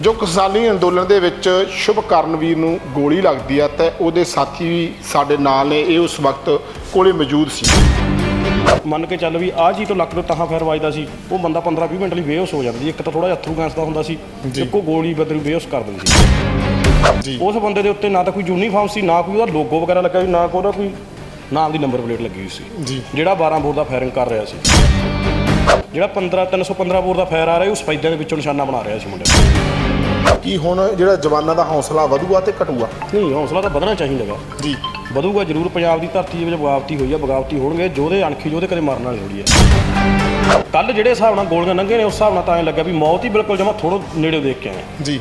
ਜੋ ਕਿਸਾਨੀ ਅੰਦੋਲਨ ਦੇ ਵਿੱਚ ਸ਼ੁਭ ਕਰਨਵੀਰ ਨੂੰ ਗੋਲੀ ਲੱਗਦੀ ਆ ਤੇ ਉਹਦੇ ਸਾਥੀ ਵੀ ਸਾਡੇ ਨਾਲ ਨੇ ਇਹ ਉਸ ਵਕਤ ਕੋਲੇ ਮੌਜੂਦ ਸੀ। ਮੰਨ ਕੇ ਚੱਲ ਵੀ ਆਹ ਜੀ ਤੋਂ ਲੱਕ ਤੋਂ ਤਾਹਾਂ ਫੈਰ ਵੱਜਦਾ ਸੀ ਉਹ ਬੰਦਾ 15 20 ਮਿੰਟ ਲਈ ਬੇਹੋਸ਼ ਹੋ ਜਾਂਦਾ ਸੀ ਇੱਕ ਤਾਂ ਥੋੜਾ ਜਿਹਾ ਅਥਰੂ ਗੈਸ ਦਾ ਹੁੰਦਾ ਸੀ ਇੱਕੋ ਗੋਲੀ ਬਦਲ ਬੇਹੋਸ਼ ਕਰ ਦਿੰਦੀ ਸੀ। ਉਸ ਬੰਦੇ ਦੇ ਉੱਤੇ ਨਾ ਤਾਂ ਕੋਈ ਯੂਨੀਫਾਰਮ ਸੀ ਨਾ ਕੋਈ ਉਹਦਾ ਲੋਗੋ ਵਗੈਰਾ ਲੱਗਾ ਸੀ ਨਾ ਕੋਈ ਉਹਦਾ ਕੋਈ ਨਾਮ ਦੀ ਨੰਬਰ ਪਲੇਟ ਲੱਗੀ ਹੋਈ ਸੀ। ਜਿਹੜਾ 12 ਬੋਰ ਦਾ ਫਾਇਰਿੰਗ ਕਰ ਰਿਹਾ ਸੀ। ਜਿਹੜਾ 15 315 ਬੋਰ ਦਾ ਫਾਇਰ ਆ ਰਿਹਾ ਉਹ ਸਪੈਦਾਂ ਦੇ ਵਿੱਚੋਂ ਨਿਸ਼ਾਨਾ ਬਣਾ ਰਿਹਾ ਸੀ ਮੁੰਡੇ। ਕੀ ਹੁਣ ਜਿਹੜਾ ਜਵਾਨਾਂ ਦਾ ਹੌਸਲਾ ਵਧੂਗਾ ਤੇ ਘਟੂਗਾ? ਨਹੀਂ ਹੌਸਲਾ ਤਾਂ ਵਧਣਾ ਚਾਹੀਦਾ ਗਾ। ਜੀ। ਵਧੂਗਾ ਜ਼ਰੂਰ ਪੰਜਾਬ ਦੀ ਧਰਤੀ ਦੇ ਵਿੱਚ ਬਗਾਵਤੀ ਹੋਈ ਆ ਬਗਾਵਤੀ ਹੋਣਗੇ ਜੋਧੇ ਅਣਖੀ ਜੋਧੇ ਕਦੇ ਮਰਨ ਵਾਲੀ ਥੋੜੀ ਆ ਕੱਲ ਜਿਹੜੇ ਹਿਸਾਬ ਨਾਲ ਗੋਲੀਆਂ ਲੰਘੇ ਨੇ ਉਸ ਹਿਸਾਬ ਨਾਲ ਤਾਂ ਐਂ ਲੱਗਾ ਵੀ ਮੌਤ ਹੀ ਬਿਲਕੁਲ ਜਮਾ ਥੋੜੋ ਨੇੜੇ ਦੇਖ ਕੇ ਆਏ। ਜੀ।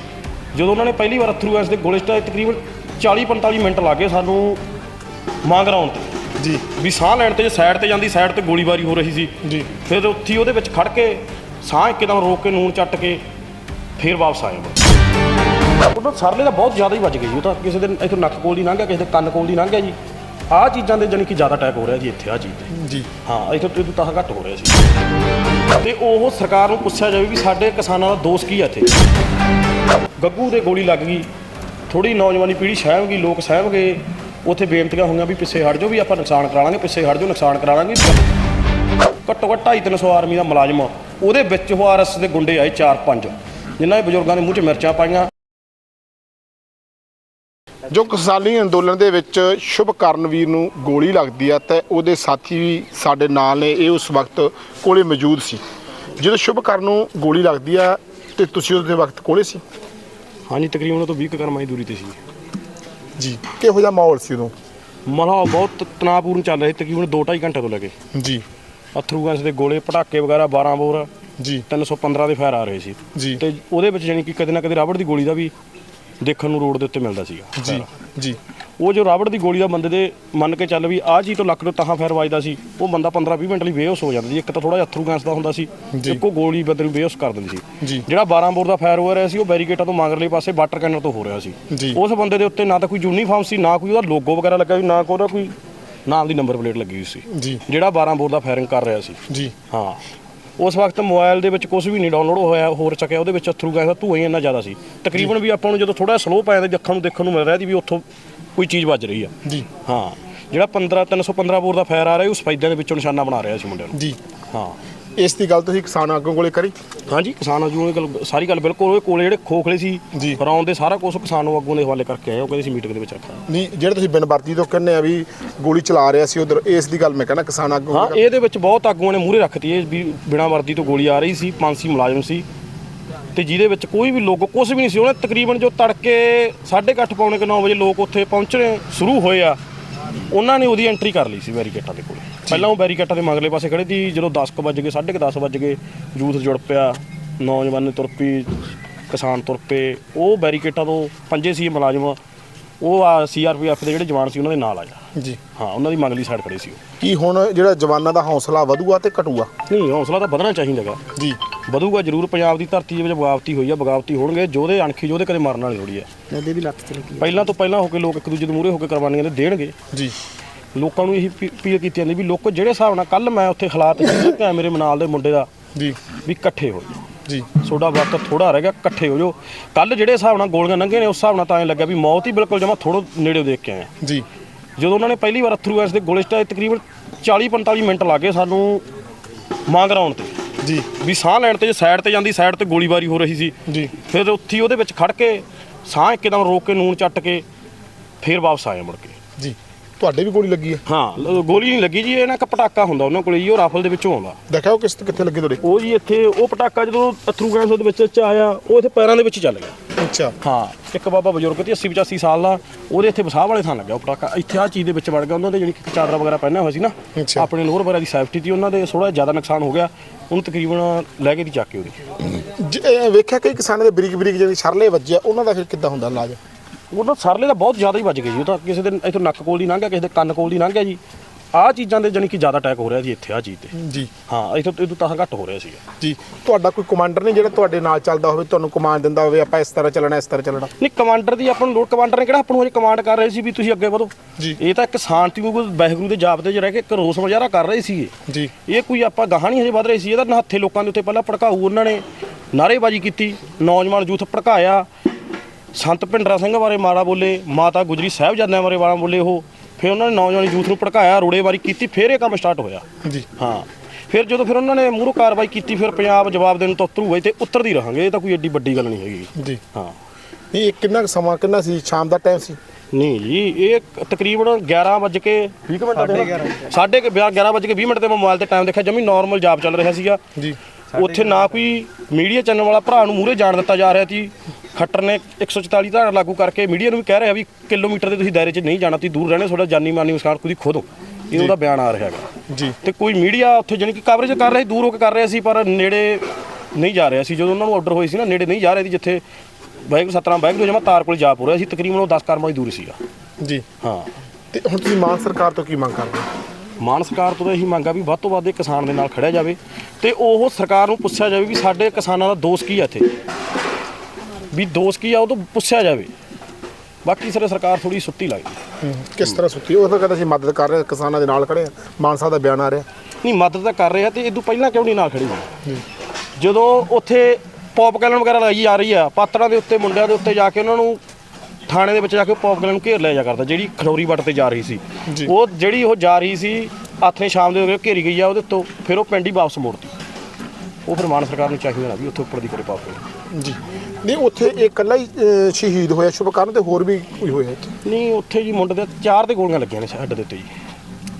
ਜਦੋਂ ਉਹਨਾਂ ਨੇ ਪਹਿਲੀ ਵਾਰ ਅਥਰੂ ਗੈਸ ਦੇ ਗੋਲੇ ਚਲਾਏ ਤਕਰੀਬਨ 40 45 ਮਿੰਟ ਲੱਗੇ ਸਾਨੂੰ ਮਾਂਗ ਰਾਉਣ ਤੇ। ਜੀ। ਵੀ ਸਾਹ ਲੈਣ ਤੇ ਜੇ ਸਾਈਡ ਤੇ ਜਾਂਦੀ ਸਾਈਡ ਤੇ ਗੋਲੀਬਾਰੀ ਹੋ ਰਹੀ ਸੀ। ਜੀ। ਫਿਰ ਉੱਥੇ ਉਹਦੇ ਵਿੱਚ ਖੜ ਕੇ ਸਾਹ ਇੱਕਦਮ ਰੋਕ ਕੇ ਨੂਨ ਚੱਟ ਕੇ ਫਿਰ ਵਾਪਸ ਆਏ। ਉਹ ਸਰਲੇ ਤਾਂ ਬਹੁਤ ਜ਼ਿਆਦਾ ਹੀ ਵੱਜ ਗਈ ਜੀ। ਉਹ ਤਾਂ ਕਿਸੇ ਦੇ ਇੱਥੋਂ ਨੱਕ ਕੋਲ ਦੀ ਲੰਘ ਗਿਆ ਕਿਸੇ ਦੇ ਕੰਨ ਕੋਲ ਦੀ ਲੰਘ ਗਿਆ ਜੀ। ਆਹ ਚੀਜ਼ਾਂ ਦੇ ਜਾਣੀ ਕਿ ਜ਼ਿਆਦਾ ਅਟੈਕ ਹੋ ਰਿਹਾ ਜੀ ਇੱਥੇ ਆਹ ਚੀਜ਼ ਤੇ। ਜੀ। ਹਾਂ ਇੱਥੋਂ ਤੇ ਤਾਂ ਘੱਟ ਹੋ ਰਿਹਾ ਸੀ। ਤੇ ਉਹ ਸਰਕਾਰ ਨੂੰ ਪੁੱਛਿਆ ਜਾਵੇ ਵੀ ਸਾਡੇ ਕਿਸਾਨਾਂ ਦਾ ਦੋਸ਼ ਕੀ ਹੈ ਇੱਥੇ? ਗੱਗੂ ਦੇ ਗੋਲੀ ਲੱਗ ਗਈ ਥੋੜੀ ਨੌਜਵਾਨੀ ਪੀੜ੍ਹੀ ਸਹਿਮਗੀ ਲੋਕ ਸਹਿਮਗੇ ਉੱਥੇ ਬੇਨਤੀਆਂ ਹੋਈਆਂ ਵੀ ਪਿੱਛੇ ਹਟ ਜਾਓ ਵੀ ਆਪਾਂ ਨੁਕਸਾਨ ਕਰਾ ਲਾਂਗੇ ਪਿੱਛੇ ਹਟ ਜਾਓ ਨੁਕਸਾਨ ਕਰਾ ਲਾਂਗੇ। ਘੱਟੋ ਘੱਟ 250 ਆਰਮੀ ਦਾ ਮੁਲਾਜ਼ਮ ਉਹਦੇ ਵਿੱਚ ਉਹ ਆਰਐਸ ਦੇ ਗੁੰਡੇ ਆਏ 4-5 ਜਿਨ੍ਹਾਂ ਨੇ ਬਜ਼ੁਰਗਾਂ ਦੇ ਮੂੰਹ 'ਚ ਮਿਰਚਾਂ ਪਾਈਆਂ। ਜੋ ਕਿਸਾਨੀ ਅੰਦੋਲਨ ਦੇ ਵਿੱਚ ਸ਼ੁਭ ਕਰਨਵੀਰ ਨੂੰ ਗੋਲੀ ਲੱਗਦੀ ਆ ਤੇ ਉਹਦੇ ਸਾਥੀ ਵੀ ਸਾਡੇ ਨਾਲ ਨੇ ਇਹ ਉਸ ਵਕਤ ਕੋਲੇ ਮੌਜੂਦ ਸੀ। ਜਦੋਂ ਸ਼ੁਭ ਕਰਨ ਨੂੰ ਗੋਲੀ ਲੱਗਦੀ ਆ ਤੇ ਤੁਸੀਂ ਉਹਦੇ ਵਕਤ ਕੋਲੇ ਸੀ? ਹਾਂਜੀ ਤਕਰੀਬਨ ਉਹ ਤੋਂ 20 ਕੁ ਦੀ ਦੂਰੀ ਤੇ ਸੀ। ਜੀ ਕਿਹੋ ਜਿਹਾ ਮਾਹੌਲ ਸੀ ਉਦੋਂ? ਮਾਹੌਲ ਬਹੁਤ ਤਣਾਅਪੂਰਨ ਚੱਲ ਰਿਹਾ ਸੀ ਤਕਰੀਬਨ 2-2.5 ਘੰਟੇ ਤੋਂ ਲੈ ਕੇ। ਜੀ। ਅਥਰੂ ਗੈਸ ਦੇ ਗੋਲੇ ਪਟਾਕੇ ਵਗੈਰਾ 12 ਬੋਰ ਜੀ। 315 ਦੇ ਫਾਇਰ ਆ ਰਹੇ ਸੀ। ਜੀ। ਤੇ ਉਹਦੇ ਵਿੱਚ ਜਾਨੀ ਕਿ ਕਦੇ ਨਾ ਕਦੇ ਰਾਬੜ ਦੀ ਗੋਲੀ ਦਾ ਵੀ ਦੇਖਣ ਨੂੰ ਰੋਡ ਦੇ ਉੱਤੇ ਮਿਲਦਾ ਸੀਗਾ। ਜੀ ਜੀ। ਉਹ ਜੋ ਰਾਬੜ ਦੀ ਗੋਲੀ ਦਾ ਬੰਦੇ ਦੇ ਮੰਨ ਕੇ ਚੱਲ ਵੀ ਆਹ ਜੀ ਤੋਂ ਲੱਕ ਤੋਂ ਤਾਹਾਂ ਫਾਇਰ ਵੱਜਦਾ ਸੀ ਉਹ ਬੰਦਾ 15 20 ਮਿੰਟ ਲਈ ਬੇਹੋਸ਼ ਹੋ ਜਾਂਦਾ ਸੀ। ਇੱਕ ਤਾਂ ਥੋੜਾ ਜਿਹਾ ਅਥਰੂ ਗੈਸ ਦਾ ਹੁੰਦਾ ਸੀ। ਇੱਕੋ ਗੋਲੀ ਬਦਲ ਬੇਹੋਸ਼ ਕਰ ਦਿੰਦੀ ਸੀ। ਜਿਹੜਾ 12 ਬੋਰ ਦਾ ਫਾਇਰ ਹੋ ਰਿਹਾ ਸੀ ਉਹ ਬੈਰੀਕੇਟਾਂ ਤੋਂ ਮਗਰਲੇ ਪਾਸੇ ਵਾਟਰ ਕੈਨਰ ਤੋਂ ਹੋ ਰਿਹਾ ਸੀ। ਉਸ ਬੰਦੇ ਦੇ ਉੱਤੇ ਨਾ ਤਾਂ ਕੋਈ ਯੂਨੀਫਾਰਮ ਸੀ ਨਾ ਕੋਈ ਉਹਦਾ ਲੋਗੋ ਵਗੈਰਾ ਲੱਗਾ ਸੀ ਨਾ ਕੋਈ ਉਹਦਾ ਕੋਈ ਨਾਮ ਦੀ ਨੰਬਰ ਪਲੇਟ ਲੱਗੀ ਹੋਈ ਸੀ। ਜਿਹੜਾ 12 ਬੋਰ ਦਾ ਫਾਇਰਿੰਗ ਕਰ ਰਿਹਾ ਸੀ। ਜੀ। ਹਾਂ। ਉਸ ਵਕਤ ਮੋਬਾਈਲ ਦੇ ਵਿੱਚ ਕੁਝ ਵੀ ਨਹੀਂ ਡਾਊਨਲੋਡ ਹੋਇਆ ਹੋਰ ਸਕਿਆ ਉਹਦੇ ਵਿੱਚ ਅਥਰੂ ਗੈਸ ਦਾ ਧੂਆਂ ਹੀ ਇੰਨਾ ਜ਼ਿਆਦਾ ਸੀ। ਤਕਰੀਬਨ ਵੀ ਆਪਾਂ ਨੂੰ ਜਦੋਂ ਥੋੜਾ ਸਲੋ ਪੈ ਜਾਂਦਾ ਅੱਖਾਂ ਨੂੰ ਦੇਖਣ ਨੂੰ ਮਿਲ ਰਿਹਾ ਸੀ ਵੀ ਉੱਥੋਂ ਕੋਈ ਚੀਜ਼ ਵੱਜ ਰਹੀ ਆ। ਜੀ। ਹਾਂ ਜਿਹੜਾ 15 315 ਬੋਰ ਦਾ ਫਾਇਰ ਆ ਰਿਹਾ ਉਹ ਸਪੈਦਾਂ ਦੇ ਵਿੱਚੋਂ ਨਿਸ਼ਾਨਾ ਬਣਾ ਰਿਹਾ ਸੀ ਮੁੰਡੇ ਨੂੰ। ਜੀ। ਹਾਂ। ਇਸ ਦੀ ਗੱਲ ਤੁਸੀਂ ਕਿਸਾਨ ਆਗੂ ਕੋਲੇ ਕਰੀ? ਹਾਂਜੀ ਕਿਸਾਨ ਆਗੂ ਨੇ ਗੱਲ ਸਾਰੀ ਗੱਲ ਬਿਲਕੁਲ ਉਹ ਕੋਲੇ ਜਿਹੜੇ ਖੋਖਲੇ ਸੀ ਜੀ। ਰੌਣ ਦੇ ਸਾਰਾ ਕੁਝ ਕਿਸਾਨ ਆਗੂ ਦੇ ਹਵਾਲੇ ਕਰਕੇ ਆਏ ਉਹ ਕਹਿੰਦੇ ਸੀ ਮੀਟਿੰਗ ਦੇ ਵਿੱਚ ਰੱਖਿਆ ਨਹੀਂ ਜਿਹੜੇ ਤੁਸੀਂ ਬਿਨ ਵਰਤੀ ਤੋਂ ਕਹਿੰਦੇ ਆ ਵੀ ਗੋਲੀ ਚਲਾ ਰਿਹਾ ਸੀ ਉਧਰ ਇਸ ਦੀ ਗੱਲ ਮੈਂ ਕਹਿੰਦਾ ਕਿਸਾਨ ਆਗੂ ਹਾਂ ਇਹਦੇ ਵਿੱਚ ਬਹੁਤ ਆਗੂਆਂ ਨੇ ਮੂਹਰੇ ਰੱਖਤੀ ਇਹ ਵੀ ਬਿਨਾਂ ਵਰਦੀ ਤੋਂ ਗੋਲੀ ਆ ਰਹੀ ਸੀ ਪੰਜ ਛੇ ਮੁਲਾਜ਼ਮ ਸੀ। ਤੇ ਜਿਹਦੇ ਵਿੱਚ ਕੋਈ ਵੀ ਲੋਕ ਕੁਝ ਵੀ ਨਹੀਂ ਸੀ ਉਹਨੇ ਤਕਰੀਬਨ ਜੋ ਤੜਕੇ 8:30 ਪੌਣੇ ਕੁ 9 ਵਜੇ ਲੋਕ ਉੱਥੇ ਪਹੁੰਚਣੇ ਸ਼ੁਰੂ ਹੋਏ ਆ ਉਹਨਾਂ ਨੇ ਉਹਦੀ ਐਂਟਰੀ ਕਰ ਲਈ ਸੀ ਬੈਰੀਕੇਟਾਂ ਦੇ ਕੋਲ। ਪਹਿਲਾਂ ਉਹ ਬੈਰੀਕੇਟਾਂ ਦੇ ਮਗਲੇ ਪਾਸੇ ਖੜੇ ਸੀ ਜਦੋਂ 10 ਕੁ ਵੱਜ ਗਏ 10:30 ਵੱਜ ਗਏ ਯੂਥ ਜੁੜ ਪਿਆ ਨੌਜਵਾਨ ਨੇ ਤੁਰ ਪਈ ਕਿਸਾਨ ਤੁਰ ਪਏ ਉਹ ਬੈਰੀਕੇਟਾਂ ਤੋਂ ਪੰਜੇ ਸੀ ਮੁਲਾਜ਼ਮ ਉਹ ਆ ਸੀਆਰਪੀਐਫ ਦੇ ਜਿਹੜੇ ਜਵਾਨ ਸੀ ਉਹਨਾਂ ਦੇ ਨਾਲ ਆਇਆ। ਜੀ। ਹਾਂ ਉਹਨਾਂ ਦੀ ਮਗਲੀ ਸਾਈਡ ਖੜੇ ਸੀ ਉਹ। ਕੀ ਹੁਣ ਜਿਹੜਾ ਜਵਾਨਾਂ ਦਾ ਹੌਸਲਾ ਵਧੂਗਾ ਤੇ ਘਟੂਗਾ ਨਹੀਂ ਹੌਸਲਾ ਤਾਂ ਵਧਣਾ ਚਾਹੀਦਾ ਗਾ। ਜੀ। ਵਧੂਗਾ ਜ਼ਰੂਰ ਪੰਜਾਬ ਦੀ ਧਰਤੀ ਦੇ ਵਿੱਚ ਬਗਾਵਤੀ ਹੋਈ ਆ ਬਗਾਵਤੀ ਹੋਣਗੇ ਜੋਧੇ ਅਣਖੀ ਜੋਧੇ ਕਦੇ ਮਰਨ ਵਾਲੀ ਥੋੜੀ ਆ। ਇਹਦੇ ਵੀ ਲੱਤ ਚ ਲੱਗੀ ਪਹਿਲਾਂ ਤੋਂ ਪਹਿਲਾਂ ਹੋ ਕੇ ਲੋਕ ਇੱਕ ਦੂਜੇ ਦੇ ਮੂਹਰੇ ਹੋ ਕੇ ਕੁਰਬਾਨੀਆਂ ਦੇ ਦੇਣਗੇ। ਜੀ। ਲੋਕਾਂ ਨੂੰ ਇਹੀ ਅਪੀਲ ਕੀਤੀ ਜਾਂਦੀ ਵੀ ਲੋਕ ਜਿਹੜੇ ਹਿਸਾਬ ਨਾਲ ਕੱਲ ਮੈਂ ਉੱਥੇ ਹਾਲਾਤ ਸੀ ਕੈਮਰੇ ਮਨਾਲ ਦੇ ਮੁੰਡੇ ਦਾ ਜੀ। ਵੀ ਇਕੱਠੇ ਹੋ ਜਾਓ। ਜੀ। ਤੁਹਾਡਾ ਵਕਤ ਥੋੜਾ ਰਹਿ ਗਿਆ ਇਕੱਠੇ ਹੋ ਜਾਓ। ਕੱਲ ਜਿਹੜੇ ਹਿਸਾਬ ਨਾਲ ਗੋਲੀਆਂ ਲੰਘੇ ਨੇ ਉਸ ਹਿਸਾਬ ਨਾਲ ਤਾਂ ਐਂ ਲੱਗਾ ਵੀ ਮੌਤ ਹੀ ਬਿਲਕੁਲ ਜਮਾ ਥੋੜੋ ਨੇੜੇ ਦੇਖ ਕੇ ਆਏ। ਜੀ। ਜਦੋਂ ਉਹਨਾਂ ਨੇ ਪਹਿਲੀ ਵਾਰ ਅਥਰੂ ਗੈਸ ਦੇ ਗੋਲੇ ਚਲਾਏ ਤਕਰੀਬਨ 40 45 ਮਿੰਟ ਲੱਗੇ ਸਾਨੂੰ ਮਾਂਗ ਰਾਉਣ ਤੇ। ਜੀ। ਵੀ ਸਾਹ ਲੈਣ ਤੇ ਜੇ ਸਾਈਡ ਤੇ ਜਾਂਦੀ ਸਾਈਡ ਤੇ ਗੋਲੀਬਾਰੀ ਹੋ ਰਹੀ ਸੀ। ਜੀ। ਫਿਰ ਉੱਥੇ ਉਹਦੇ ਵਿੱਚ ਖੜ ਕੇ ਸਾਹ ਇੱਕਦਮ ਰੋਕ ਕੇ ਨੂਨ ਚੱਟ ਕੇ ਫਿਰ ਵਾਪਸ ਆਏ ਮੁੜ ਕੇ। ਜੀ। ਤੁਹਾਡੇ ਵੀ ਗੋਲੀ ਲੱਗੀ ਹੈ? ਹਾਂ ਲ- ਗੋਲੀ ਨਹੀਂ ਲੱਗੀ ਜੀ ਇਹ ਨਾ ਇੱਕ ਪਟਾਕਾ ਹੁੰਦਾ ਉਹਨਾਂ ਕੋਲੇ ਜੀ ਉਹ ਰਾਫਲ ਦੇ ਵਿੱਚੋਂ ਆਉਂਦਾ। ਦੇਖਿਆ ਉਹ ਕਿਸ ਕਿੱਥੇ ਲੱਗੇ ਤੁਹਾਡੇ। ਉਹ ਜੀ ਇੱਥੇ ਉਹ ਪਟਾਕਾ ਜਦੋਂ ਅਥਰੂ ਗੈਸ ਉਹਦੇ ਵਿੱਚ ਚ ਆਇਆ ਉਹ ਇੱਥੇ ਪੈਰਾਂ ਦੇ ਵਿੱਚ ਚੱਲ ਗਿਆ। ਅੱਛਾ। ਹਾਂ ਇੱਕ ਬਾਬਾ ਬਜ਼ੁਰਗ ਤੇ 80 85 ਸਾਲ ਦਾ ਉਹਦੇ ਇੱਥੇ ਵਸਾਹ ਵਾਲੇ ਥਾਂ ਲੱਗਿਆ ਉਹ ਪਟਾਕਾ। ਇੱਥੇ ਆ ਚੀਜ਼ ਦੇ ਵਿੱਚ ਵੜ ਗਿਆ ਉਹਨਾਂ ਦੇ ਜਿਹੜੀ ਕਿ ਚਾਦਰਾ ਵਗੈਰਾ ਪਹਿਨਿਆ ਹੋਇਆ ਸੀ ਨਾ। ਅੱਛਾ। ਆਪਣੇ ਲੋਰ ਵਗੈਰਾ ਦੀ ਸੇਫਟੀ ਤੀ ਉਹਨਾਂ ਦੇ ਥੋੜਾ ਜ਼ਿਆਦਾ ਨੁਕਸਾਨ ਹੋ ਗਿਆ। ਉਹਨੂੰ ਤਕਰੀਬਨ ਲੈ ਕੇ ਦੀ ਚੱਕ ਕੇ ਉਹਦੀ। ਜ- ਇਹ ਵੇਖਿਆ ਕਈ ਕਿਸਾਨਾਂ ਦੇ ਬਰੀਕ ਬਰੀਕ ਜਿਹੜੇ ਛਰਲੇ ਵੱਜਿਆ ਉਹਨਾਂ ਦਾ ਫਿਰ ਕਿੱਦਾਂ ਹੁੰਦਾ ਇਲਾਜ? ਉਹਨਾਂ ਸਰਲੇ ਤਾਂ ਬਹੁਤ ਜ਼ਿਆਦਾ ਹੀ ਵੱਜ ਗਏ ਜੀ ਉਹ ਤਾਂ ਕਿਸੇ ਦੇ ਇੱਥੋਂ ਨੱਕ ਕੋਲ ਦੀ ਲੰਘ ਗਿਆ ਕਿਸੇ ਦੇ ਕੰਨ ਕੋਲ ਦੀ ਲੰਘ ਗਿਆ ਜੀ। ਆਹ ਚੀਜ਼ਾਂ ਦੇ ਜਾਣੀ ਕਿ ਜ਼ਿਆਦਾ ਅਟੈਕ ਹੋ ਰਿਹਾ ਜੀ ਇੱਥੇ ਆਹ ਚੀਜ਼ ਤੇ। ਜੀ। ਹਾਂ ਇੱਥੋਂ ਇਹ ਤਾਂ ਘੱਟ ਹੋ ਰਿਹਾ ਸੀਗਾ। ਜੀ ਤੁਹਾਡਾ ਕੋਈ ਕਮਾਂਡਰ ਨਹੀਂ ਜਿਹੜਾ ਤੁਹਾਡੇ ਨਾਲ ਚੱਲਦਾ ਹੋਵੇ ਤੁਹਾਨੂੰ ਕਮਾਂਡ ਦਿੰਦਾ ਹੋਵੇ ਆਪਾਂ ਇਸ ਤਰ੍ਹਾਂ ਚੱਲਣਾ ਇਸ ਤਰ੍ਹਾਂ ਚੱਲਣਾ? ਨਹੀਂ ਕਮਾਂਡਰ ਦੀ ਆਪਾਂ ਨੂੰ ਲੋਡ ਕਮਾਂਡਰ ਨੇ ਕਿਹੜਾ ਆਪਾਂ ਨੂੰ ਅਜੇ ਕਮਾਂਡ ਕਰ ਰਹੇ ਸੀ ਵੀ ਤੁਸੀਂ ਅੱਗੇ ਵਧੋ। ਜੀ। ਇਹ ਤਾਂ ਇੱਕ ਸ਼ਾਂਤੀ ਨੂੰ ਵਾਹਿਗੁਰੂ ਦੇ ਜਾਪਦੇ 'ਚ ਰਹਿ ਕੇ ਇੱਕ ਰੋਸ ਮੁਜ਼ਾਹਰਾ ਕਰ ਰਹੇ ਸੀਗੇ। ਜੀ। ਇਹ ਕੋਈ ਆਪਾਂ ਗਾਹਾਂ ਨਹੀਂ ਹਜੇ ਵਧ ਰਹੇ ਸੀ ਇਹਦਾ ਨਹੱਥੇ ਲੋਕਾਂ ਦੇ ਉੱਤੇ ਪਹਿਲਾਂ ਭੜਕਾਊ ਉਹਨਾਂ ਨੇ ਨਾਅਰੇਬਾਜ਼ੀ ਕੀਤੀ ਨੌਜਵਾਨ ਯੂਥ ਭੜਕਾਇਆ ਸੰਤ ਭਿੰਡਰਾ ਸਿੰਘ ਬਾਰੇ ਮਾੜਾ ਬੋਲੇ ਮਾਤਾ ਗੁਜਰੀ ਸਾਹਿਬਜ਼ਾਦਿਆਂ ਬਾਰੇ ਮਾੜਾ ਬੋਲੇ ਉਹ ਫਿਰ ਉਹਨਾਂ ਨੇ ਨੌਜਵਾਨ ਯੂਥ ਨੂੰ ਭੜਕਾਇਆ ਰੋੜੇਬਾਰੀ ਕੀਤੀ ਫਿਰ ਇਹ ਕੰਮ ਸਟਾਰਟ ਹੋਇਆ। ਜੀ। ਹਾਂ। ਫਿਰ ਜਦੋਂ ਫਿਰ ਉਹਨਾਂ ਨੇ ਮੂਹਰੋਂ ਕਾਰਵਾਈ ਕੀਤੀ ਫਿਰ ਪੰਜਾਬ ਜਵਾਬ ਦੇਣ ਤੋਂ ਉਤਰੂ ਹੋਏ ਤੇ ਉੱਤਰਦੀ ਰਹਾਂਗੇ ਇਹ ਤਾਂ ਕੋਈ ਏਡੀ ਵੱਡੀ ਗੱਲ ਨਹੀਂ ਹੈਗੀ। ਜੀ। ਹਾਂ। ਨਹੀਂ ਇਹ ਕਿੰਨਾ ਕੁ ਸਮਾਂ ਕਿੰਨਾ ਸੀ? ਸ਼ਾਮ ਦਾ ਟਾਈਮ ਸੀ? ਨਹੀਂ ਜੀ ਇਹ ਤਕਰੀਬਨ 11 ਵਜੇ ਕੇ 20 ਮਿੰਟ ਦੇ ਸਾਢੇ 11 ਵਜੇ ਕੇ 20 ਮਿੰਟ ਤੇ ਮੈਂ ਮੋਬਾਈਲ ਤੇ ਟਾਈਮ ਦੇਖਿਆ ਜਮੀ ਨਾਰਮਲ ਜਾਬ ਚੱਲ ਰਿਹਾ ਸੀਗਾ। ਜੀ। ਉੱਥੇ ਨਾ ਕੋਈ ਮੀਡੀਆ ਚੈਨਲ ਵਾਲਾ ਭਰਾ ਨੂੰ ਮੂਹਰੇ ਜਾਣ ਦਿੱਤਾ ਜਾ ਰਿਹਾ ਸੀ। ਖੱਟਰ ਨੇ 144 ਧਾਰਾ ਲਾਗੂ ਕਰਕੇ ਮੀਡੀਆ ਨੂੰ ਵੀ ਕਹਿ ਰਿਹਾ ਵੀ ਕਿਲੋਮੀਟਰ ਦੇ ਤੁਸੀਂ ਦਾਇਰੇ 'ਚ ਨਹੀਂ ਜਾਣਾ ਤੁਸੀਂ ਦੂਰ ਰਹਿਣੇ ਤੁਹਾਡਾ ਜਾਨੀ ਮਾਨੀ ਨੁਕਸਾਨ ਖੁਦ ਹੀ ਖੋਦੋ। ਇਹ ਉਹਦਾ ਬਿਆਨ ਆ ਰਿਹਾ ਹੈਗਾ। ਜੀ। ਤੇ ਕੋਈ ਮੀਡੀਆ ਉੱਥੇ ਜਾਣੀ ਕਿ ਕਵਰੇਜ ਕਰ ਰਿਹਾ ਸੀ ਦੂਰ ਹੋ ਕੇ ਕਰ ਰਿਹਾ ਸੀ ਪਰ ਨੇੜੇ ਨਹੀਂ ਜਾ ਰਿਹਾ ਸੀ। ਜਦੋਂ ਉਹਨਾਂ ਨੂੰ ਆਰਡਰ ਹੋਈ ਸੀ ਨਾ ਨੇੜੇ ਨਹੀਂ ਜਾ ਰਹੇ ਸੀ ਜਿੱਥੇ ਵਾਹਿਗੁਰੂ ਸਤਨਾਮ ਵਾਹਿਗੁਰੂ ਜਮਾ ਤਾਰ ਕੋਲ ਜਾ ਪੂਰਿਆ ਸੀ ਤਕਰੀਬਨ ਉਹ 10 ਕਰਮਾਂ ਦੀ ਦੂਰੀ ਸੀਗਾ। ਜੀ। ਹਾਂ। ਤੇ ਹੁਣ ਤੁਸੀਂ ਮਾਨ ਸਰਕਾਰ ਤੋਂ ਕੀ ਮੰਗ ਕਰਦੇ ਹੋ? ਮਾਨ ਸਰਕਾਰ ਤੋਂ ਤਾਂ ਇਹੀ ਮੰਗਾ ਵੀ ਵੱਧ ਤੋਂ ਵੱਧ ਇਹ ਕਿਸਾਨ ਦੇ ਨਾਲ ਖੜਿਆ ਜਾਵੇ। ਤੇ ਉਹ ਸਰਕਾਰ ਨੂੰ ਪੁੱਛਿਆ ਜਾਵੇ ਵੀ ਸਾਡੇ ਕਿਸਾਨਾਂ ਦਾ ਦੋਸ਼ ਕੀ ਆ ਇੱਥੇ? ਵੀ ਦੋਸ਼ ਕੀ ਆ ਉਹ ਤੋਂ ਪੁੱਛਿਆ ਜਾਵੇ। ਬਾਕੀ ਸਾਰੇ ਸਰਕਾਰ ਥੋੜੀ ਸੁੱਤੀ ਲੱਗਦੀ ਕਿਸ ਤਰ੍ਹਾਂ ਸੁੱਤੀ? ਉਹ ਤਾਂ ਕਹਿੰਦਾ ਸੀ ਮਦਦ ਕਰ ਰਹੇ ਕਿਸਾਨਾਂ ਦੇ ਨਾਲ ਖੜੇ ਆ ਮਾਨ ਸਾਹਿਬ ਦਾ ਬਿਆਨ ਆ ਰਿਹਾ। ਨਹੀਂ ਮਦਦ ਤਾਂ ਕਰ ਰਹੇ ਤੇ ਇਦੋਂ ਪਹਿਲਾਂ ਕਿਉਂ ਨਹੀਂ ਨਾਲ ਖੜੀ ਹੋਈ? ਜਦੋਂ ਉੱਥੇ ਪੌਪ ਗੈਲਨ ਵਗੈਰਾ ਲਾਈ ਜਾ ਰਹੀ ਆ ਪਾਤਰਾਂ ਦੇ ਉੱਤੇ ਮੁੰਡਿਆਂ ਦੇ ਉੱਤੇ ਜਾ ਕੇ ਉਹਨਾਂ ਨੂੰ ਥਾਣੇ ਦੇ ਵਿੱਚ ਜਾ ਕੇ ਪੌਪ ਗੈਲਨ ਨੂੰ ਘੇਰ ਲਿਆ ਜਾ ਕਰਦਾ ਜਿਹੜੀ ਖਨੌਰੀ ਵੱਟ ਤੇ ਜਾ ਰਹੀ ਸੀ। ਉਹ ਜਿਹੜੀ ਉਹ ਜਾ ਰਹੀ ਸੀ ਆਥਣੇ ਸ਼ਾਮ ਦੇ ਹੋ ਗਏ ਘੇਰੀ ਗਈ ਆ ਉਹਦੇ ਤੋਂ ਫਿਰ ਉਹ ਪਿੰਡ ਹੀ ਵਾਪਸ ਮੋੜਤੀ। ਉਹ ਫਿਰ ਮਾਨ ਸਰਕਾਰ ਨੂੰ ਚਾਹੀਦਾ ਨਾ ਵੀ ਉੱਥੇ ਉੱਪਰ ਦੀ ਕਰੇ ਪਾਪ ਜੀ। ਨਹੀਂ ਉੱਥੇ ਇਹ ਇਕੱਲਾ ਹੀ ਅਹ, ਸ਼ਹੀਦ ਹੋਇਆ ਸ਼ੁਭਕਰਨ ਤੇ ਹੋਰ ਵੀ ਕੋਈ ਹੋਇਆ ਇੱਥੇ? ਨਹੀਂ ਉੱਥੇ ਜੀ ਮੁੰਡੇ ਦੇ ਚਾਰ ਤੇ ਗੋਲੀਆਂ ਲੱਗੀਆਂ ਨੇ ਹੱਡ ਦੇ ਉੱਤੇ ਜੀ।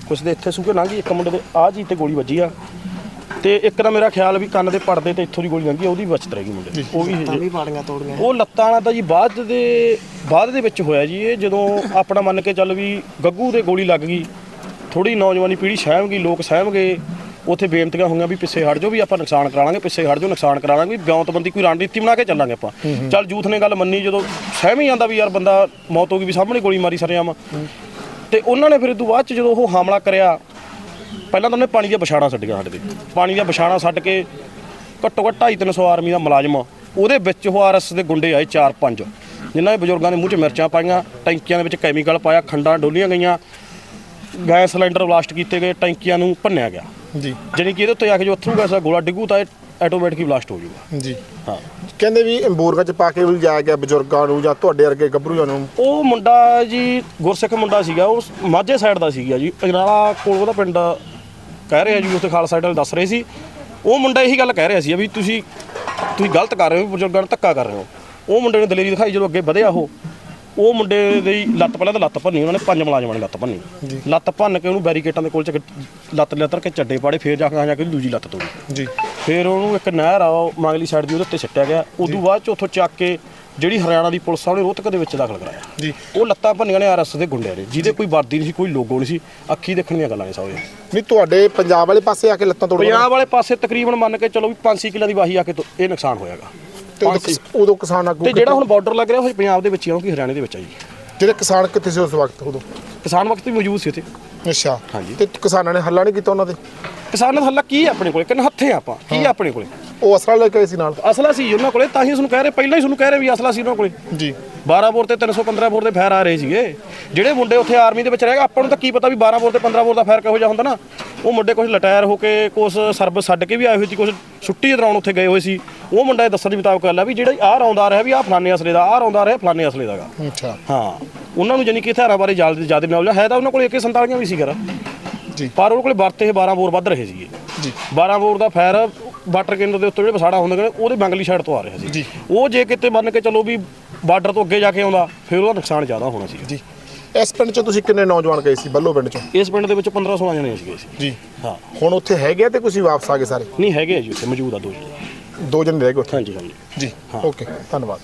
ਕੁਛ ਦੇ ਇੱਥੇ ਸੁੱਕੇ ਲੰਘੀ ਇੱਕ ਮੁੰਡੇ ਦੇ ਆਹ ਜੀ ਤੇ ਗੋਲੀ ਵੱਜੀ ਆ। ਤੇ ਇੱਕ ਦਾ ਮੇਰਾ ਖਿਆਲ ਵੀ ਕੰਨ ਦੇ ਪੜਦੇ ਤੇ ਇੱਥੋਂ ਦੀ ਗੋਲੀ ਲੰਘੀ ਆ, ਉਹਦੀ ਬਚਤ ਰਹਿ ਗਈ ਮੁੰਡੇ ਦੀ। ਉਹ ਵੀ ਵੀ ਪਾੜੀਆਂ ਤੋੜੀਆਂ। ਉਹ ਲੱਤਾਂ ਵਾਲਾ ਤਾਂ ਜੀ ਬਾਅਦ ਦੇ ਬਾਅਦ ਦੇ ਵਿੱਚ ਹੋਇਆ ਜੀ ਇਹ ਜਦੋਂ ਆਪਣਾ ਮੰਨ ਕੇ ਚੱਲ ਵੀ ਗੱਗੂ ਦੇ ਗੋਲੀ ਲੱਗ ਗਈ ਥੋੜੀ ਨੌਜਵਾਨੀ ਪੀੜ੍ਹੀ ਸਹਿਮ ਗਈ ਲੋਕ ਸਹਿਮ ਗਏ ਉੱਥੇ ਬੇਨਤੀਆਂ ਹੋਈਆਂ ਵੀ ਪਿੱਛੇ ਹਟ ਜਾਓ ਵੀ ਆਪਾਂ ਨੁਕਸਾਨ ਕਰਾ ਲਾਂਗੇ ਪਿੱਛੇ ਹਟ ਜਾਓ ਨੁਕਸਾਨ ਕਰਾ ਲਾਂਗੇ ਵੀ ਬਿਉਂਤਬੰਦੀ ਕੋਈ ਰਣਨੀਤੀ ਬਣਾ ਕੇ ਚੱਲਾਂਗੇ ਆਪਾਂ। ਚੱਲ ਜੂਥ ਨੇ ਗੱਲ ਮੰਨੀ ਜਦੋਂ ਸਹਿਮ ਜਾਂਦਾ ਵੀ ਯਾਰ ਬੰਦਾ ਮੌਤ ਹੋ ਗਈ ਵੀ ਸਾਹਮਣੇ ਗੋਲੀ ਮਾਰੀ ਸਰਿਆਮ। ਤੇ ਉਹਨਾਂ ਨੇ ਫਿਰ ਇਹ ਤੋਂ ਬਾਅਦ ਚ ਜਦੋਂ ਉਹ ਹਮਲਾ ਕਰਿਆ ਪਹਿਲਾਂ ਤਾਂ ਉਹਨੇ ਪਾਣੀ ਦੀਆਂ ਵਿਛਾੜਾਂ ਛੱਡੀਆਂ ਸਾਡੇ ਤੇ। ਪਾਣੀ ਦੀਆਂ ਵਿਛਾੜਾਂ ਛੱਡ ਕੇ ਘੱਟੋ ਘੱਟ 250 ਆਰਮੀ ਦਾ ਮੁਲਾਜ਼ਮ ਉਹਦੇ ਵਿੱਚ ਉਹ ਆਰਐਸ ਦੇ ਗੁੰਡੇ ਆਏ 4-5 ਜਿਨ੍ਹਾਂ ਨੇ ਬਜ਼ੁਰਗਾਂ ਦੇ ਮੂੰਹ 'ਚ ਮਿਰਚਾਂ ਪਾਈਆਂ ਟੈਂਕੀਆਂ ਦੇ ਵਿੱਚ ਕੈਮੀਕਲ ਪਾਇਆ ਖੰਡਾਂ ਡੋਲੀਆਂ ਗਈਆਂ। ਗੈਸ ਸਿਲੰਡਰ ਬਲਾਸਟ ਕੀਤੇ ਗਏ ਟੈਂਕੀਆਂ ਨੂੰ ਭੰਨਿਆ ਗਿਆ। ਜੀ। ਜਾਣੀ ਕਿ ਇਹਦੇ ਉੱਤੇ ਆ ਕੇ ਜੋ ਅਥਰੂ ਗੈਸ ਦਾ ਗੋਲਾ ਡਿੱਗੂ ਤਾਂ ਇਹ ਆਟੋਮੈਟਿਕ ਹੀ ਬਲਾਸਟ ਹੋ ਜਾਊਗਾ। ਜੀ। ਹਾਂ। ਕਹਿੰਦੇ ਵੀ ਬੋਰਗਾ ਚ ਪਾ ਕੇ ਵੀ ਲਿਜਾਇਆ ਗਿਆ ਬਜ਼ੁਰਗਾਂ ਨੂੰ ਜਾਂ ਤੁਹਾਡੇ ਵਰਗੇ ਗੱਭਰੂਆਂ ਨੂੰ। ਉਹ ਮੁੰਡਾ ਜੀ ਗੁਰਸਿੱਖ ਮੁੰਡਾ ਸੀਗਾ ਉਹ ਮਾਝੇ ਸਾਈਡ ਦਾ ਸੀਗਾ ਜੀ। ਅਜਨਾਲਾ ਕੋਲ ਉਹਦਾ ਪਿੰਡ ਕਹਿ ਰਿਹਾ ਜੀ ਉੱਥੇ ਖਾਲਸਾ ਸਾਈਡ ਵਾਲੇ ਦੱਸ ਰਹੇ ਸੀ। ਉਹ ਮੁੰਡਾ ਇਹੀ ਗੱਲ ਕਹਿ ਰਿਹਾ ਸੀ ਵੀ ਤੁਸੀਂ ਤੁਸੀਂ ਗਲਤ ਕਰ ਰਹੇ ਹੋ ਬਜ਼ੁਰਗਾਂ ਨੂੰ ਧੱਕਾ ਕਰ ਰਹੇ ਹੋ। ਉਹ ਮੁੰਡੇ ਨੇ ਦਲੇਰੀ ਦਿਖਾਈ ਜਦੋਂ ਅੱਗੇ ਵਧਿਆ ਉਹ ਉਹ ਮੁੰਡੇ ਦੀ ਲੱਤ ਪਹਿਲਾਂ ਤਾਂ ਲੱਤ ਭੰਨੀ ਉਹਨਾਂ ਨੇ ਪੰਜ ਮੁਲਾਜ਼ਮਾਂ ਨੇ ਲੱਤ ਭੰਨੀ। ਲੱਤ ਭੰਨ ਕੇ ਉਹਨੂੰ ਬੈਰੀਕੇਟਾਂ ਦੇ ਕੋਲ ਚ ਲੱਤ ਲੱਤਰ ਕੇ ਚੱਡੇ ਪਾੜੇ ਫੇਰ ਜਾ ਕੇ ਜਾ ਕੇ ਦੂਜੀ ਲੱਤ ਤੋੜੀ। ਜੀ। ਫਿਰ ਉਹਨੂੰ ਇੱਕ ਨਹਿਰ ਆ ਉਹ ਮਗਲੀ ਸਾਈਡ ਦੀ ਉਹਦੇ ਉੱਤੇ ਸਿੱਟਿਆ ਗਿਆ। ਉਦੋਂ ਬਾਅਦ ਚ ਉੱਥੋਂ ਚੱਕ ਕੇ ਜਿਹੜੀ ਹਰਿਆਣਾ ਦੀ ਪੁਲਿਸ ਆ ਉਹਨੇ ਰੋਹਤਕ ਦੇ ਵਿੱਚ ਦਾਖਲ ਕਰਾਇਆ। ਜੀ। ਉਹ ਲੱਤਾਂ ਭੰਨੀਆਂ ਨੇ ਆਰਐਸ ਦੇ ਗੁੰਡਿਆਂ ਨੇ ਜਿਹਦੇ ਕੋਈ ਵਰਦੀ ਨਹੀਂ ਸੀ ਕੋਈ ਲੋਗੋ ਨਹੀਂ ਸੀ ਅੱਖੀ ਦੇਖਣ ਦੀਆਂ ਗੱਲਾਂ ਨੇ ਇਹ ਨਹੀਂ ਤੁਹਾਡੇ ਪੰਜਾਬ ਵਾਲੇ ਪਾਸੇ ਆ ਕੇ ਲੱਤਾਂ ਤੋੜ ਪੰਜਾਬ ਵਾਲੇ? ਪਾਸੇ ਤਕਰੀਬਨ ਮੰਨ ਕੇ ਚਲੋ ਵੀ 5-6 ਕਿੱਲਾ ਦੀ ਵਾਹੀ ਆ ਕੇ ਇਹ ਨੁਕਸਾਨ ਹੋਇਆਗਾ। ਤੇ ਉਦੋਂ ਕਿਸ- ਉਦੋਂ ਕਿਸਾਨ ਆਗੂ ਤੇ ਜਿਹੜਾ ਹੁਣ ਬਾਰਡਰ ਲੱਗ ਰਿਹਾ ਉਹ ਪੰਜਾਬ ਦੇ ਵਿੱਚ ਹੀ ਆ ਉਹ ਕਿ ਹਰਿਆਣੇ ਦੇ ਵਿੱਚ ਆ ਜੀ। ਜਿਹੜੇ ਕਿਸਾਨ ਕਿੱਥੇ ਸੀ ਉਸ ਵਕਤ ਉਦੋਂ? ਕਿਸਾਨ ਵਕਤ ਵੀ ਮੌਜੂਦ ਸੀ ਉੱਥੇ। ਅੱਛਾ। ਹਾਂਜੀ। ਤੇ ਕਿਸਾਨਾਂ ਨੇ ਹੱਲਾ ਨਹੀਂ ਕੀਤਾ ਉਹਨਾਂ ਦੇ? ਕਿਸਾਨਾਂ ਦਾ ਹੱਲਾ ਕੀ ਆਪਣੇ ਕੋਲੇ? ਕਿੰਨੇ ਹੱਥੇ ਆਪਾਂ? ਕੀ ਆ ਆਪਣੇ ਕੋਲੇ? ਉਹ ਅਸਲਾ ਲੈ ਕੇ ਆਏ ਸੀ ਨਾਲ। ਅਸਲਾ ਸੀ ਉਹਨਾਂ ਕੋਲੇ ਤਾਂ ਹੀ ਤੁਹਾਨੂੰ ਕਹਿ ਰਹੇ ਪਹਿਲਾਂ ਹੀ ਤੁਹਾਨੂੰ ਕਹਿ ਰਹੇ ਵੀ ਅਸਲਾ ਸੀ ਉਹਨਾਂ ਕੋਲੇ। ਜੀ। 12 ਬੋਰ ਤੇ 315 ਬੋਰ ਦੇ ਫਾਇਰ ਆ ਰਹੇ ਸੀਗੇ। ਜਿਹੜੇ ਮੁੰਡੇ ਉੱਥੇ ਆਰਮੀ ਦੇ ਵਿੱਚ ਰਹਿ ਗਏ ਆਪਾਂ ਨੂੰ ਤਾਂ ਕੀ ਪਤਾ ਵੀ 12 ਬੋਰ ਤੇ 15 ਬੋਰ ਦਾ ਫਾਇਰ ਕਿਹੋ ਜਿਹਾ ਹੁੰਦਾ ਨਾ। ਉਹ ਮੁੰਡੇ ਕੁਝ ਲਟਾਇਰ ਹੋ ਕੇ ਕੁਝ ਸਰਵਿਸ ਛੱਡ ਕੇ ਵੀ ਆਏ ਹੋਏ ਸੀ ਕੁਝ ਛੁੱਟੀ ਦੌਰਾਨ ਉੱਥੇ ਗਏ ਹੋਏ ਸੀ। ਉਹ ਮੁੰਡਾ ਇਹ ਦੱਸਣ ਦੇ ਮੁਤਾਬਕ ਗੱਲ ਆ ਵੀ ਜਿਹੜਾ ਆਹ ਰੌਂਦਾ ਰਿਹਾ ਵੀ ਆਹ ਫਲਾਣੇ ਅਸਲੇ ਦਾ ਆਹ ਰੌਂਦਾ ਰਿਹਾ ਫਲਾਣੇ ਅਸਲੇ ਦਾਗਾ ਅੱਛਾ। ਹਾਂ। ਉਹਨਾਂ ਨੂੰ ਜਾਨੀ ਕਿ ਹਥਿਆਰਾਂ ਬਾਰੇ ਜ਼ਿਆਦਾ ਜ਼ਿਆਦਾ ਨੌਲੇਜ ਹੈ ਤਾਂ ਉਹਨਾਂ ਕੋਲ AK47 ਵੀ ਸੀ ਕਰ ਜੀ। ਪਰ ਉਹਨਾਂ ਕੋਲੇ ਵਰਤੇ ਇਹ 12 ਬੋਰ ਵੱਧ ਰਹੇ ਸੀਗੇ। ਜੀ। 12 ਬੋਰ ਦਾ ਫਾਇਰ ਵਾਟਰ ਕੇਂਦਰ ਦੇ ਉੱਤੇ ਜਿਹੜੇ ਵਸਾੜਾ ਹੁੰਦੇ ਨੇ ਉਹਦੇ ਬੰਗਲੀ ਸਾਈਡ ਤੋਂ ਆ ਰਿਹਾ ਸੀ। ਜੀ। ਉਹ ਜੇ ਕਿਤੇ ਮੰਨ ਕੇ ਚੱਲੋ ਵੀ ਬਾਰਡਰ ਤੋਂ ਅੱਗੇ ਜਾ ਕੇ ਆਉਂਦਾ ਫਿਰ ਉਹਦਾ ਨੁਕਸਾਨ ਜ਼ਿਆਦਾ ਹੋਣਾ ਸੀ ਜੀ। ਇਸ ਪਿੰਡ ਚੋਂ ਤੁਸੀਂ ਕਿੰਨੇ ਨੌਜਵਾਨ ਗਏ ਸੀ ਬੱਲੋ ਪਿੰਡ ਚੋਂ? ਇਸ ਪਿੰਡ ਦੇ ਵਿੱਚ 15 16 ਜਣੇ ਸੀਗੇ ਸੀ ਜੀ। ਹਾਂ। ਹੁਣ ਉੱਥੇ ਹੈਗੇ ਆ ਤੇ ਤੁਸੀਂ ਵਾਪਸ ਆ ਗਏ ਸਾਰੇ? ਨਹੀਂ ਹੈਗੇ ਆ ਜੀ ਉੱਥੇ ਮੌਜੂਦ ਆ ਦੋ ਜੀ ਦੋ ਜਣੇ ਰਹਿ ਗਏ ਉੱਥੇ? ਹਾਂਜੀ ਹਾਂਜੀ। ਜੀ। ਓਕੇ ਧੰਨਵਾਦ।